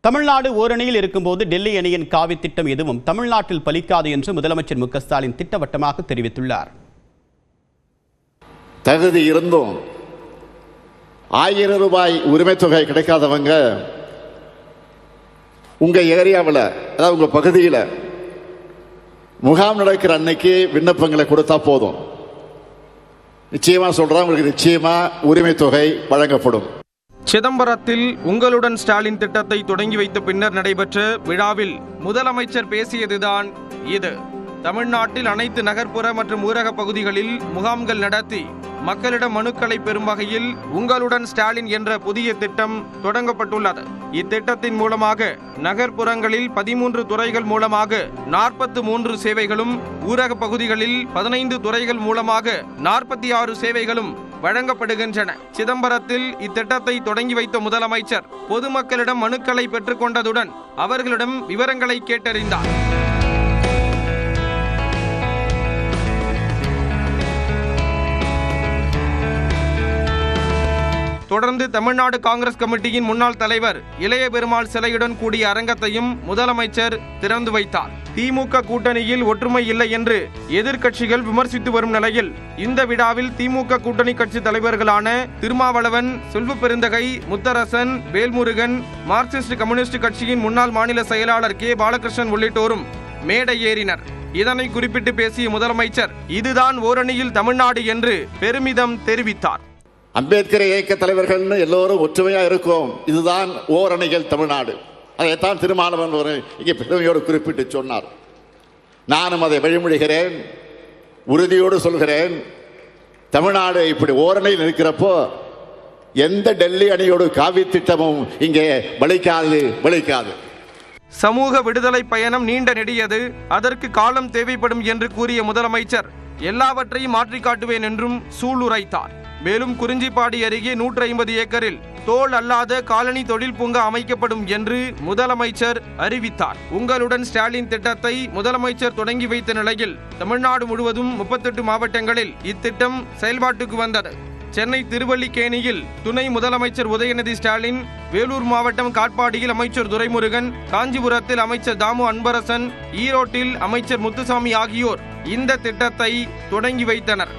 தமிழ்நாடு ஓரணியில் இருக்கும்போது டெல்லி அணியின் காவி திட்டம் எதுவும் தமிழ்நாட்டில் பலிக்காது என்று முதலமைச்சர் மு க ஸ்டாலின் திட்டவட்டமாக தெரிவித்துள்ளார். தகுதி இருந்தும் ஆயிரம் ரூபாய் உரிமை தொகை கிடைக்காதவங்க உங்க ஏரியாவில் அதாவது உங்க பகுதியில் முகாம் நடக்கிற அன்னைக்கு விண்ணப்பங்களை கொடுத்தா போதும். நிச்சயமா சொல்றேன் உங்களுக்கு நிச்சயமா உரிமை தொகை வழங்கப்படும். சிதம்பரத்தில் உங்களுடன் ஸ்டாலின் திட்டத்தை தொடங்கி வைத்த பின்னர் நடைபெற்ற விழாவில் முதலமைச்சர் பேசியதுதான் இது. தமிழ்நாட்டில் அனைத்து நகர்ப்புற மற்றும் ஊரக பகுதிகளில் முகாம்கள் நடத்தி மக்களிடம் மனுக்களை பெறும் வகையில் உங்களுடன் ஸ்டாலின் என்ற புதிய திட்டம் தொடங்கப்பட்டுள்ளது. இத்திட்டத்தின் மூலமாக நகர்ப்புறங்களில் பதிமூன்று துறைகள் மூலமாக நாற்பத்து மூன்று சேவைகளும் ஊரக பகுதிகளில் பதினைந்து துறைகள் மூலமாக நாற்பத்தி ஆறு சேவைகளும் வழங்கப்படுகின்றன. சிதம்பரத்தில் இத்திட்டத்தை தொடங்கி வைத்த முதலமைச்சர் பொதுமக்களிடம் மனுக்களை பெற்றுக்கொண்டதுடன் அவர்களிடம் விவரங்களை கேட்டறிந்தார். தொடர்ந்து தமிழ்நாடு காங்கிரஸ் கமிட்டியின் முன்னாள் தலைவர் இளைய பெருமாள் சிலையுடன் கூடிய அரங்கத்தையும் முதலமைச்சர் திறந்து வைத்தார். திமுக கூட்டணியில் ஒற்றுமை இல்லை என்று எதிர்க்கட்சிகள் விமர்சித்து வரும் நிலையில் இந்த விழாவில் திமுக கூட்டணி கட்சி தலைவர்களான திருமாவளவன் செல்வ பெருந்தகை முத்தரசன் வேல்முருகன் மார்க்சிஸ்ட் கம்யூனிஸ்ட் கட்சியின் முன்னாள் மாநில செயலாளர் கே. பாலகிருஷ்ணன் உள்ளிட்டோரும் மேடை ஏறினர் இதனை குறிப்பிட்டு பேசிய முதலமைச்சர் இதுதான் ஓரணியில் தமிழ்நாடு என்று பெருமிதம் தெரிவித்தார். அம்பேத்கர் இயக்க தலைவர்கள்னு எல்லோரும் ஒற்றுமையாக இருக்கும். இதுதான் ஓரணிகள் தமிழ்நாடு. அதைத்தான் திருமாவளவன் ஒரு இங்கே பெருமையோடு குறிப்பிட்டு சொன்னார். நானும் அதை வழிமொழிகிறேன் உறுதியோடு சொல்கிறேன். தமிழ்நாடு இப்படி ஓரணையில் இருக்கிறப்போ எந்த டெல்லி அணியோடு காவி திட்டமும் இங்கே வலிக்காது வலிக்காது. சமூக விடுதலை பயணம் நீண்ட நெடியது. அதற்கு காலம் தேவைப்படும் என்று கூறிய முதலமைச்சர் எல்லாவற்றையும் மாற்றி காட்டுவேன் என்றும் சூளுரைத்தார். மேலும் குறிஞ்சிப்பாடி அருகே நூற்றி ஐம்பது ஏக்கரில் தோல் அல்லாத காலனி தொழில் பூங்கா அமைக்கப்படும் என்று முதலமைச்சர் அறிவித்தார். உங்களுடன் ஸ்டாலின் திட்டத்தை முதலமைச்சர் தொடங்கி வைத்த நிலையில் தமிழ்நாடு முழுவதும் முப்பத்தெட்டு மாவட்டங்களில் இத்திட்டம் செயல்பாட்டுக்கு வந்தது. சென்னை திருவல்லிக்கேணியில் துணை முதலமைச்சர் உதயநிதி ஸ்டாலின் வேலூர் மாவட்டம் காட்பாடியில் அமைச்சர் துரைமுருகன் காஞ்சிபுரத்தில் அமைச்சர் தாமு அன்பரசன் ஈரோட்டில் அமைச்சர் முத்துசாமி ஆகியோர் இந்த திட்டத்தை தொடங்கி வைத்தனர்.